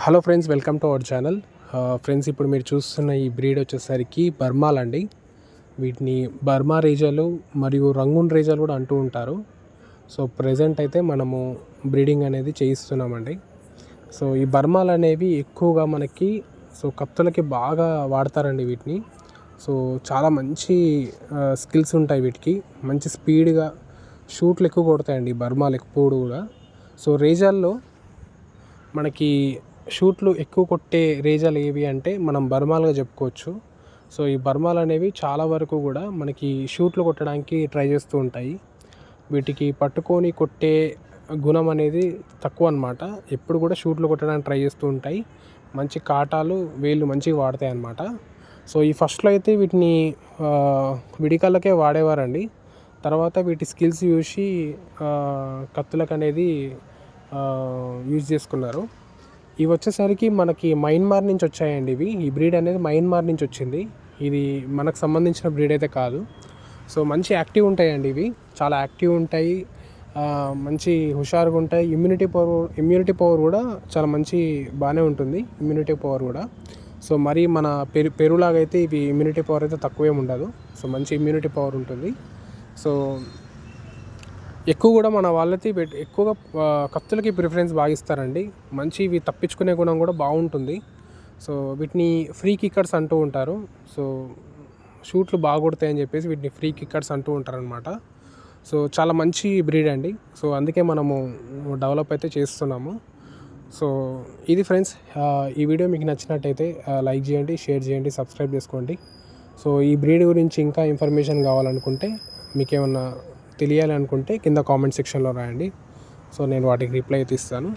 Hello friends welcome to our channel. Friends ఇప్పుడు మీరు చూస్తున్న ఈ బ్రీడ్ వచ్చేసరికి బర్మాలండి వీటిని బర్మా రేజాలు మరియు రంగున్ రేజాలు కూడా అంటూ ఉంటారు. సో ప్రజెంట్ అయితే మనము బ్రీడింగ్ అనేది చేయిస్తున్నామండి. సో ఈ బర్మాలు అనేవి ఎక్కువగా మనకి సో కత్తులకి బాగా వాడతారండి వీటిని. సో చాలా మంచి స్కిల్స్ ఉంటాయి వీటికి. మంచి స్పీడ్గా షూట్లు ఎక్కువ కొడతాయండి బర్మాలు ఎప్పుడు కూడా. సో రేజాల్లో మనకి షూట్లు ఎక్కువ కొట్టే రేజాలు ఏవి అంటే మనం బర్మాలుగా చెప్పుకోవచ్చు. సో ఈ బర్మాలు అనేవి చాలా వరకు కూడా మనకి షూట్లు కొట్టడానికి ట్రై చేస్తూ ఉంటాయి. వీటికి పట్టుకొని కొట్టే గుణం అనేది తక్కువ అనమాట ఎప్పుడు కూడా షూట్లు కొట్టడానికి ట్రై చేస్తూ ఉంటాయి. మంచి కాటాలు వేళ్ళు మంచిగా వాడతాయి అన్నమాట. సో ఈ ఫస్ట్లో అయితే వీటిని విడికళ్ళకే వాడేవారండి. తర్వాత వీటి స్కిల్స్ చూసి కత్తులకు అనేది యూజ్ చేసుకున్నారు. ఇవి వచ్చేసరికి మనకి మయన్మార్ నుంచి వచ్చాయండి ఇవి. ఈ బ్రీడ్ అనేది మయన్మార్ నుంచి వచ్చింది. ఇది మనకు సంబంధించిన బ్రీడ్ అయితే కాదు. సో మంచి యాక్టివ్ ఉంటాయండి ఇవి. చాలా యాక్టివ్ ఉంటాయి. మంచి హుషారుగా ఉంటాయి. ఇమ్యూనిటీ పవర్ ఇమ్యూనిటీ పవర్ కూడా చాలా మంచి బాగానే ఉంటుంది. ఇమ్యూనిటీ పవర్ కూడా. సో మరి మన పెరు పెరులాగా అయితే ఇవి ఇమ్యూనిటీ పవర్ అయితే తక్కువేం ఉండదు. సో మంచి ఇమ్యూనిటీ పవర్ ఉంటుంది. సో ఎక్కువ కూడా మన వాళ్ళకి ఎక్కువగా కత్తులకి ప్రిఫరెన్స్ బాగా ఇస్తారండి. మంచి ఇవి తప్పించుకునే గుణం కూడా బాగుంటుంది. సో వీటిని ఫ్రీ కిక్కర్స్ అంటూ ఉంటారు. సో షూట్లు బాగా కొడతాయని చెప్పేసి వీటిని ఫ్రీ కిక్కర్స్ అంటూ ఉంటారనమాట సో చాలా మంచి బ్రీడ్ అండి. సో అందుకే మనము డెవలప్ అయితే చేస్తున్నాము. సో ఇది ఫ్రెండ్స్ ఈ వీడియో మీకు నచ్చినట్టయితే లైక్ చేయండి షేర్ చేయండి సబ్స్క్రైబ్ చేసుకోండి. సో ఈ బ్రీడ్ గురించి ఇంకా ఇన్ఫర్మేషన్ కావాలనుకుంటే మీకేమన్నా తెలియాలి అనుకుంటే కింద కామెంట్ సెక్షన్లో రాయండి. సో నేను వాటికి రిప్లై అయితే ఇస్తాను.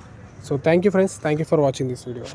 So thank you friends. Thank you for watching this video.